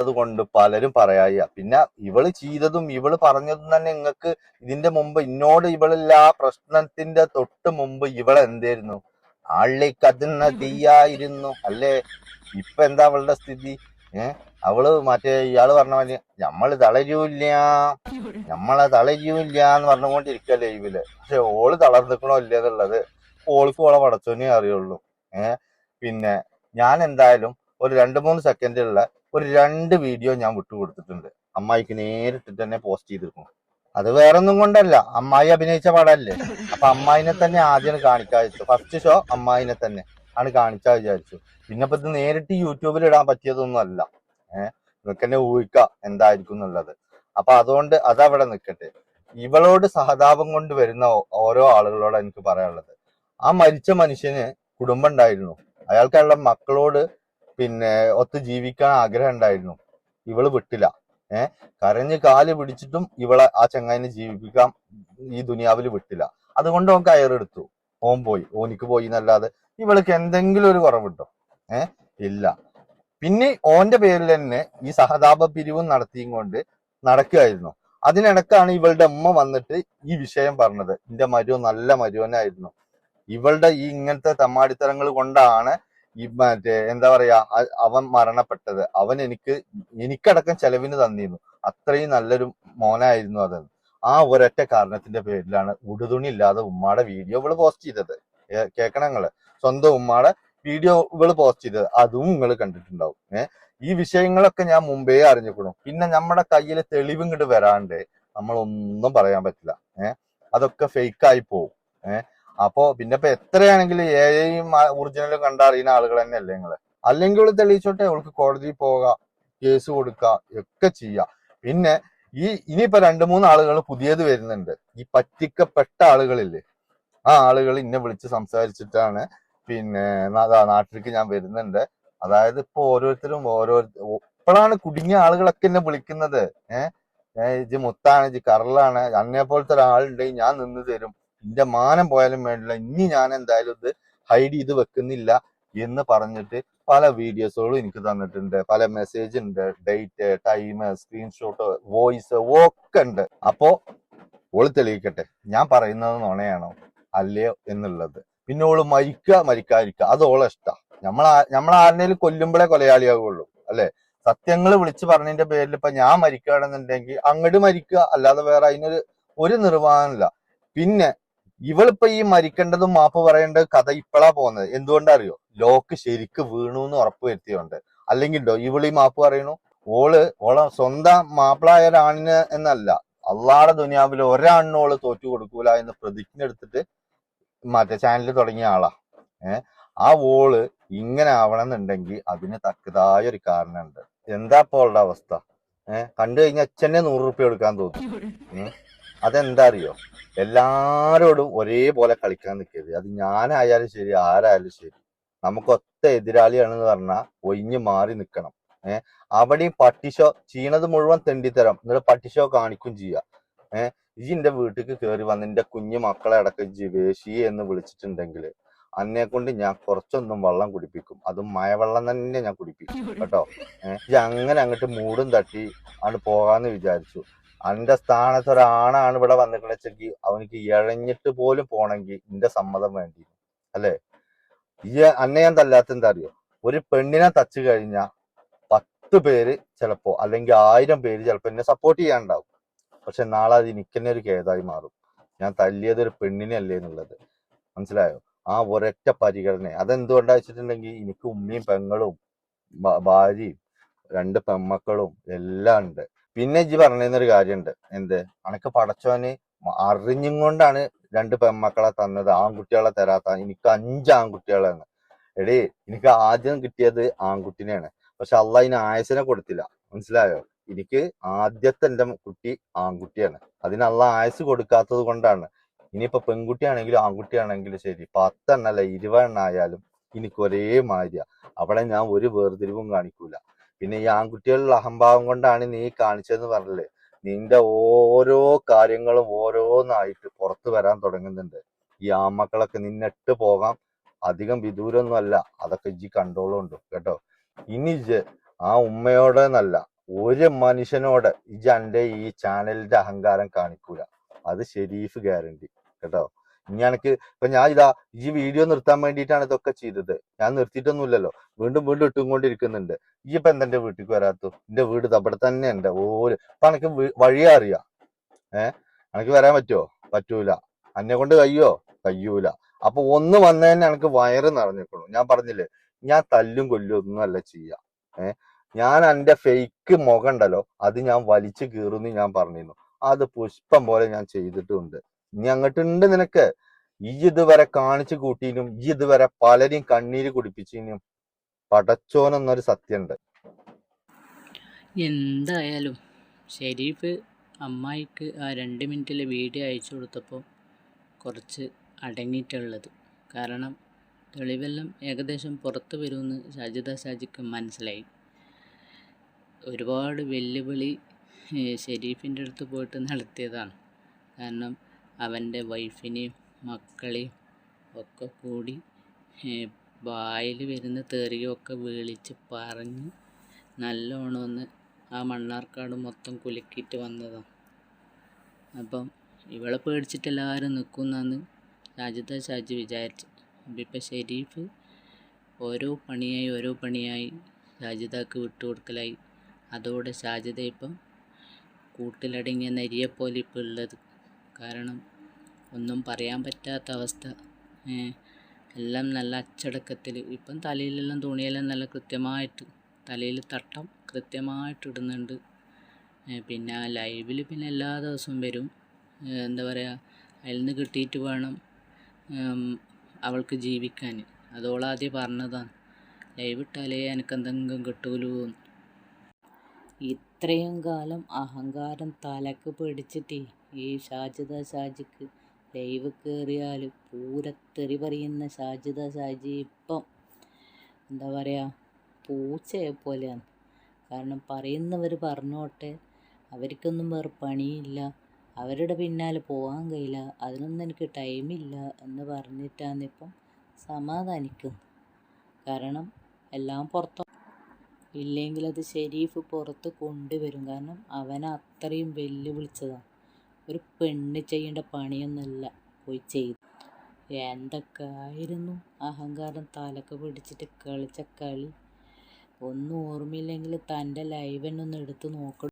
കൊണ്ട് പലരും പറയാ പിന്നെ ഇവൾ ചെയ്തതും ഇവൾ പറഞ്ഞതും തന്നെ നിങ്ങക്ക് ഇതിന്റെ മുമ്പ് ഇന്നോട് ഇവളില്ല ആ പ്രശ്നത്തിന്റെ തൊട്ട് മുമ്പ് ഇവൾ എന്തായിരുന്നു ആളിലെ കത്തുന്ന തീയായിരുന്നു. അല്ലേ? ഇപ്പൊ എന്താ അവളുടെ സ്ഥിതി? ഏ? അവൾ മറ്റേ ഇയാൾ പറഞ്ഞ മതി നമ്മൾ തളരൂല്ല. നമ്മളെ തളരൂല്ല എന്ന് പറഞ്ഞുകൊണ്ടിരിക്കല്ലേ ഇവൽ പക്ഷെ ഓൾ തളർന്നിക്കണോ ഇല്ലെന്നുള്ളത് ഓൾക്ക് ഓളെ പടച്ചോനെ അറിയുള്ളൂ. ഏ? പിന്നെ ഞാൻ എന്തായാലും ഒരു രണ്ട് മൂന്ന് സെക്കൻഡിലുള്ള ഒരു രണ്ട് വീഡിയോ ഞാൻ വിട്ടുകൊടുത്തിട്ടുണ്ട്. അമ്മായിക്ക് നേരിട്ടിട്ട് തന്നെ പോസ്റ്റ് ചെയ്തിരിക്കും അത് വേറെ ഒന്നും കൊണ്ടല്ല. അമ്മായി അഭിനയിച്ച പടമല്ലേ അപ്പൊ അമ്മായിനെ തന്നെ ആദ്യം കാണിക്കാൻ വെച്ചു ഫസ്റ്റ് ഷോ അമ്മായിനെ തന്നെ ആണ് കാണിച്ചാ വിചാരിച്ചു പിന്നെ ഇപ്പൊ ഇത് നേരിട്ട് യൂട്യൂബിൽ ഇടാൻ പറ്റിയതൊന്നും അല്ല. ഏഹ് നിങ്ങൾക്ക് ഊഹിക്ക എന്തായിരിക്കും എന്നുള്ളത്. അപ്പൊ അതുകൊണ്ട് അതവിടെ നിൽക്കട്ടെ ഇവളോട് സഹതാപം കൊണ്ട് വരുന്ന ഓരോ ആളുകളോട് എനിക്ക് പറയാനുള്ളത്. ആ മരിച്ച മനുഷ്യന് കുടുംബം ഉണ്ടായിരുന്നു. അയാൾക്കുള്ള മക്കളോട് പിന്നെ ഒത്ത് ജീവിക്കാൻ ആഗ്രഹം ഉണ്ടായിരുന്നു. ഇവൾ വിട്ടില്ല. ഏഹ് കരഞ്ഞ് കാൽ പിടിച്ചിട്ടും ഇവളെ ആ ചങ്ങായിനെ ജീവിപ്പിക്കാൻ ഈ ദുനിയാവിൽ വിട്ടില്ല. അതുകൊണ്ട് ഓൻ കയറെടുത്തു. ഓം പോയി. ഓനിക്ക് പോയി എന്നല്ലാതെ ഇവൾക്ക് എന്തെങ്കിലും ഒരു കുറവുണ്ടോ? ഏഹ് ഇല്ല. പിന്നെ ഓന്റെ പേരിൽ തന്നെ ഈ സഹതാപ പിരിവും നടത്തിയും കൊണ്ട് നടക്കുകയായിരുന്നു. അതിനിടക്കാണ് ഇവളുടെ അമ്മ വന്നിട്ട് ഈ വിഷയം പറഞ്ഞത്. എന്റെ മരുവൻ നല്ല മരുവനായിരുന്നു. ഇവളുടെ ഈ ഇങ്ങനത്തെ തമ്മാടിത്തരങ്ങൾ കൊണ്ടാണ് ഈ മറ്റേ എന്താ പറയാ അവൻ മരണപ്പെട്ടത്. അവൻ എനിക്ക് എനിക്കടക്കം ചെലവിന് തന്നിരുന്നു. അത്രയും നല്ലൊരു മോനായിരുന്നു അത്. ആ ഒരൊറ്റ കാരണത്തിന്റെ പേരിലാണ് ഉടുതുണി ഇല്ലാതെ ഉമ്മാടെ വീഡിയോ ഇവൾ പോസ്റ്റ് ചെയ്തത്. കേക്കണം സ്വന്തം ഉമ്മാടെ വീഡിയോ ഇവൾ പോസ്റ്റ് ചെയ്തത്. അതും നിങ്ങൾ കണ്ടിട്ടുണ്ടാവും. ഏഹ് ഈ വിഷയങ്ങളൊക്കെ ഞാൻ മുമ്പേ അറിഞ്ഞിരിക്കണു പിന്നെ നമ്മുടെ കയ്യിൽ തെളിവ് ഇങ്ങോട്ട് വരാണ്ട് നമ്മളൊന്നും പറയാൻ പറ്റില്ല. ഏഹ് അതൊക്കെ ഫേക്ക് ആയി പോകും ഏഹ് അപ്പോ പിന്നെ ഇപ്പൊ എത്രയാണെങ്കിലും എയും ഒറിജിനലും കണ്ടറിയുന്ന ആളുകൾ തന്നെയല്ലേ നിങ്ങൾ? അല്ലെങ്കിൽ ഇവൾ തെളിയിച്ചോട്ടെ അവൾക്ക് കോടതിയിൽ പോകാം കേസ് കൊടുക്കുക ഒക്കെ ചെയ്യാം. പിന്നെ ഈ ഇനിയിപ്പോ രണ്ടു മൂന്ന് ആളുകൾ പുതിയത് വരുന്നുണ്ട്. ഈ പറ്റിക്കപ്പെട്ട ആളുകളില്ലേ? ആ ആളുകൾ ഇന്നെ വിളിച്ച് സംസാരിച്ചിട്ടാണ് പിന്നെ നാട്ടിലേക്ക് ഞാൻ വരുന്നുണ്ട്. അതായത് ഇപ്പൊ ഓരോരുത്തരും ഓരോ ഇപ്പോഴാണ് കുടുങ്ങിയ ആളുകളൊക്കെ എന്നെ വിളിക്കുന്നത്. ഏഹ് ഇജ് മുത്താണ് ഇജ് കറലാണ് അന്നെ പോലത്തെ ഒരാളുണ്ടെങ്കിൽ ഞാൻ നിന്ന് തരും. എന്റെ മാനം പോയാലും വേണ്ടില്ല. ഇനി ഞാൻ എന്തായാലും ഇത് ഹൈഡ് ചെയ്ത് വെക്കുന്നില്ല എന്ന് പറഞ്ഞിട്ട് പല വീഡിയോസുകളും എനിക്ക് തന്നിട്ടുണ്ട്. പല മെസ്സേജ് ഉണ്ട് ഡേറ്റ് ടൈം സ്ക്രീൻഷോട്ട് വോയിസ് ഒക്കെ ഉണ്ട്. അപ്പോ ഓൾ തെളിയിക്കട്ടെ. ഞാൻ പറയുന്നത് നുണയാണോ? അല്ലയോ എന്നുള്ളത്. പിന്നെ ഓൾ മരിക്കുക മരിക്കാതിരിക്കുക അത് ഓളെ ഇഷ്ടാ. നമ്മൾ ആരുടെയും കൊല്ലുമ്പോഴേ കൊലയാളിയാകുള്ളൂ അല്ലെ? സത്യങ്ങൾ വിളിച്ചു പറഞ്ഞതിന്റെ പേരിൽ ഇപ്പൊ ഞാൻ മരിക്കുകയാണെന്നുണ്ടെങ്കിൽ അങ്ങോട്ട് മരിക്കുക. അല്ലാതെ വേറെ അതിനൊരു ഒരു നിർവാഹമില്ല പിന്നെ ഇവളിപ്പോ ഈ മരിക്കേണ്ടതും മാപ്പ് പറയേണ്ട കഥ ഇപ്പളാ പോകുന്നത്. എന്തുകൊണ്ടാ അറിയോ ലോക്ക് ശരിക്ക് വീണു എന്ന് ഉറപ്പ് വരുത്തിയോണ്ട്. അല്ലെങ്കിൽ ഈ മാപ്പ് പറയണു ഓൾ ഓളെ സ്വന്തം മാപ്പിളായ ഒരാണിന് എന്നല്ല അള്ളാടെ ദുനിയാവിൽ ഒരാണിനും ഓൾ തോറ്റു കൊടുക്കൂല എന്ന് പ്രതിജ്ഞ എടുത്തിട്ട് മറ്റേ ചാനൽ തുടങ്ങിയ ആളാ. ഏഹ് ആ ഓൾ ഇങ്ങനെ ആവണമെന്നുണ്ടെങ്കിൽ അതിന് തക്കതായ ഒരു കാരണമുണ്ട്. എന്താ ഇപ്പൊ അവസ്ഥ? ഏഹ് കണ്ടു കഴിഞ്ഞാൽ അച്ഛനെ നൂറ് റുപ്യ എടുക്കാൻ തോന്നും. അതെന്താ അറിയോ എല്ലാരോടും ഒരേപോലെ കളിക്കാൻ നിൽക്കരുത് അത് ഞാനായാലും ശരി ആരായാലും ശരി. നമുക്ക് ഒത്ത എതിരാളിയാണെന്ന് പറഞ്ഞാൽ ഒഴിഞ്ഞു മാറി നിൽക്കണം ഏഹ് അവിടെയും പട്ടിഷോ ചെയ്യണത് മുഴുവൻ തെണ്ടിത്തരം. എന്നിട്ട് പട്ടിഷോ കാണിക്കും ചെയ്യാം. ഏഹ് ഈ എന്റെ വീട്ടിലേക്ക് കയറി വന്ന് എന്റെ കുഞ്ഞു മക്കളെ അടക്കം ജിവേശി എന്ന് വിളിച്ചിട്ടുണ്ടെങ്കിൽ അന്നെ കൊണ്ട് ഞാൻ കുറച്ചൊന്നും വെള്ളം കുടിപ്പിക്കും. അതും മഴവെള്ളം തന്നെ ഞാൻ കുടിപ്പിക്കും. കേട്ടോ? ഏഹ് അങ്ങനെ അങ്ങോട്ട് മൂടും തട്ടി ആണ് പോകാന്ന് വിചാരിച്ചു. അന്റെ സ്ഥാനത്ത് ഒരാണാണ് ഇവിടെ വന്നിട്ടുണ്ടെങ്കിൽ അവനിക്ക് ഇഴഞ്ഞിട്ട് പോലും പോണെങ്കിൽ എന്റെ സമ്മതം വേണ്ടി അല്ലേ? ഈ അന്നെ ഞാൻ തല്ലാത്ത എന്താ അറിയോ ഒരു പെണ്ണിനെ തച്ചു കഴിഞ്ഞാൽ പത്ത് പേര് ചിലപ്പോ അല്ലെങ്കിൽ ആയിരം പേര് ചിലപ്പോ എന്നെ സപ്പോർട്ട് ചെയ്യാണ്ടാവും. പക്ഷെ നാളെ അത് എനിക്ക് ഒരു കേതായി മാറും. ഞാൻ തല്ലിയത് ഒരു പെണ്ണിനെ അല്ലേ എന്നുള്ളത്. മനസ്സിലായോ? ആ ഒരൊറ്റ പരിഗണന. അതെന്തുകൊണ്ടാ വെച്ചിട്ടുണ്ടെങ്കിൽ എനിക്ക് ഉമ്മയും പെങ്ങളും ഭാര്യയും രണ്ട് പെമ്മക്കളും എല്ലാം ഉണ്ട്. പിന്നെ ഇജ്ജ് പറഞ്ഞൊരു കാര്യമുണ്ട് എന്ത്? അനക്ക് പടച്ചോന് അറിഞ്ഞും കൊണ്ടാണ് രണ്ട് പെമ്മക്കളെ തന്നത്. ആൺകുട്ടികളെ തരാത്ത എനിക്ക് അഞ്ച് ആൺകുട്ടികളാണ്. എടേ എനിക്ക് ആദ്യം കിട്ടിയത് ആൺകുട്ടിനെയാണ്. പക്ഷെ അള്ള അതിന് ആയസിനെ കൊടുത്തില്ല. മനസ്സിലായോ? എനിക്ക് ആദ്യത്തെ എന്റെ കുട്ടി ആൺകുട്ടിയാണ്. അതിന് അള്ള ആയസ് കൊടുക്കാത്തത് കൊണ്ടാണ്. ഇനിയിപ്പോ പെൺകുട്ടിയാണെങ്കിലും ആൺകുട്ടിയാണെങ്കിലും ശരി. പത്തെണ്ണല്ല ഇരുപതെണ്ണ ആയാലും എനിക്ക് ഒരേ മാതിരിയാ അവിടെ ഞാൻ ഒരു വേർതിരിവും കാണിക്കൂല. പിന്നെ ഈ ആൺകുട്ടികളുടെ അഹംഭാവം കൊണ്ടാണ് നീ കാണിച്ചതെന്ന് പറഞ്ഞില്ലേ? നിന്റെ ഓരോ കാര്യങ്ങളും ഓരോന്നായിട്ട് പുറത്തു വരാൻ തുടങ്ങുന്നുണ്ട്. ഈ ആമക്കളൊക്കെ നിന്നിട്ട് പോകാം. അധികം വിദൂരൊന്നും അല്ല അതൊക്കെ ഇജ്ജി കണ്ടോളുണ്ട്? കേട്ടോ? ഇനി ആ ഉമ്മയോടെന്നല്ല ഒരു മനുഷ്യനോട് ഇജ് എന്റെ ഈ ചാനലിന്റെ അഹങ്കാരം കാണിക്കൂല. അത് ഷെരീഫ് ഗ്യാരണ്ടി. കേട്ടോ? ഇനി എനക്ക് ഇപ്പൊ ഞാൻ ഇതാ ഈ വീഡിയോ നിർത്താൻ വേണ്ടിയിട്ടാണ് ഇതൊക്കെ ചെയ്തത്. ഞാൻ നിർത്തിയിട്ടൊന്നുമില്ലല്ലോ. വീണ്ടും വീണ്ടും ഇട്ടുകൊണ്ടിരിക്കുന്നുണ്ട്. ഈ ഇപ്പൊ എന്തെന്റെ വീട്ടിൽ വരാത്തു എന്റെ വീട് അവിടെ തന്നെ ഉണ്ട്. ഓര് ഇപ്പൊ എനിക്ക് വഴിയാ അറിയാം. ഏഹ് എനിക്ക് വരാൻ പറ്റുമോ പറ്റൂല. എന്നെ കൊണ്ട് കയ്യോ? കയ്യൂല. അപ്പൊ ഒന്ന് വന്നതന്നെ എനിക്ക് വയറ് നിറഞ്ഞിക്കണു ഞാൻ പറഞ്ഞില്ലേ? ഞാൻ തല്ലും കൊല്ലും ഒന്നും അല്ല ചെയ്യാ. ഏഹ് ഞാൻ എന്റെ ഫേക്ക് മുഖം ഉണ്ടല്ലോ അത് ഞാൻ വലിച്ചു കീറുന്നു ഞാൻ പറഞ്ഞിരുന്നു. അത് പുഷ്പം പോലെ ഞാൻ ചെയ്തിട്ടുണ്ട്. ഇനി അങ്ങോട്ടുണ്ട് നിനക്ക്. ഈ ഇതുവരെ കാണിച്ചു കൂട്ടിയിലും ഈ ഇതുവരെ പലരെയും കണ്ണീര് കുടിപ്പിച്ചിനും പടച്ചോനെന്നൊരു സത്യമുണ്ട്. എന്തായാലും ഷെരീഫ് അമ്മായിക്ക് ആ രണ്ട് മിനിറ്റിലെ വീഡിയോ അയച്ചു കൊടുത്തപ്പോൾ കുറച്ച് അടങ്ങിയിട്ടുള്ളത്. കാരണം തെളിവെല്ലാം ഏകദേശം പുറത്തു വരുമെന്ന് ഷാജിദ ഷാജിക്ക് മനസ്സിലായി. ഒരുപാട് വെല്ലുവിളി ഷെരീഫിന്റെ അടുത്ത് പോയിട്ട് നടത്തിയതാണ്. കാരണം അവന്റെ വൈഫിനെയും മക്കളെയും ഒക്കെ കൂടി വായിൽ വരുന്ന തെറിയൊക്കെ വിളിച്ച് പറഞ്ഞ് നല്ലോണം ഒന്ന് ആ മണ്ണാർക്കാട് മൊത്തം കുലുക്കിയിട്ട് വന്നതാണ് അപ്പം ഇവളെ പേടിച്ചിട്ട് എല്ലാവരും നിൽക്കുമെന്നാണ് ഷാജിദ ഷാജി വിചാരിച്ചു. അപ്പം ഇപ്പം ഷെരീഫ് ഓരോ പണിയായി ഓരോ പണിയായി ഷാജിദക്ക് വിട്ടുകൊടുക്കലായി. അതോടെ ഷാജിദ ഇപ്പം കൂട്ടിലടങ്ങിയ നരിയെപ്പോലെ ഇപ്പം ഉള്ളത്. കാരണം ഒന്നും പറയാൻ പറ്റാത്ത അവസ്ഥ. എല്ലാം നല്ല അച്ചടക്കത്തിൽ ഇപ്പം തലയിലെല്ലാം തുണിയെല്ലാം നല്ല കൃത്യമായിട്ട് തലയിൽ തട്ടം കൃത്യമായിട്ട് ഇടുന്നുണ്ട്. പിന്നെ ലൈവിൽ പിന്നെ എല്ലാ ദിവസവും വരും. എന്താ പറയുക അതിൽ നിന്ന് കിട്ടിയിട്ട് വേണം അവൾക്ക് ജീവിക്കാൻ അതോളാദ്യം പറഞ്ഞതാണ്. ലൈവ് ഇട്ടാലേ എനിക്ക് എന്തെങ്കിലും കിട്ടൂലൂ. ഇത്രയും കാലം അഹങ്കാരം തലക്ക് പിടിച്ചിട്ട് ഈ ഷാജിദ ഷാജിക്ക് ലൈവ് കയറിയാൽ പൂരത്തെറി പറയുന്ന ഷാജിദ ഷാജി ഇപ്പം എന്താ പറയുക പൂച്ചയെ പോലെയാണ്. കാരണം പറയുന്നവർ പറഞ്ഞോട്ടെ അവർക്കൊന്നും വേറെ പണിയില്ല അവരുടെ പിന്നാലെ പോകാൻ കഴിയില്ല അതിനൊന്നും എനിക്ക് ടൈമില്ല എന്ന് പറഞ്ഞിട്ടാണ് ഇപ്പം സമാധാനിക്കുന്നത്. കാരണം എല്ലാം പുറത്ത് ഇല്ലെങ്കിൽ അത് ഷെരീഫ് പുറത്ത് കൊണ്ടുവരും. കാരണം അവനെ അത്രയും വെല്ലുവിളിച്ചതാണ് ഒരു പെണ്ണ് ചെയ്യേണ്ട പണിയൊന്നുമല്ല. പോയി ചെയ്തു. എന്തൊക്കെ ആയിരുന്നു അഹങ്കാരം തലക്ക് പിടിച്ചിട്ട് കളിച്ച കളി. ഒന്നും ഓർമ്മയില്ലെങ്കിൽ തന്റെ ലൈവ് തന്നെ ഒന്ന് എടുത്ത് നോക്കണം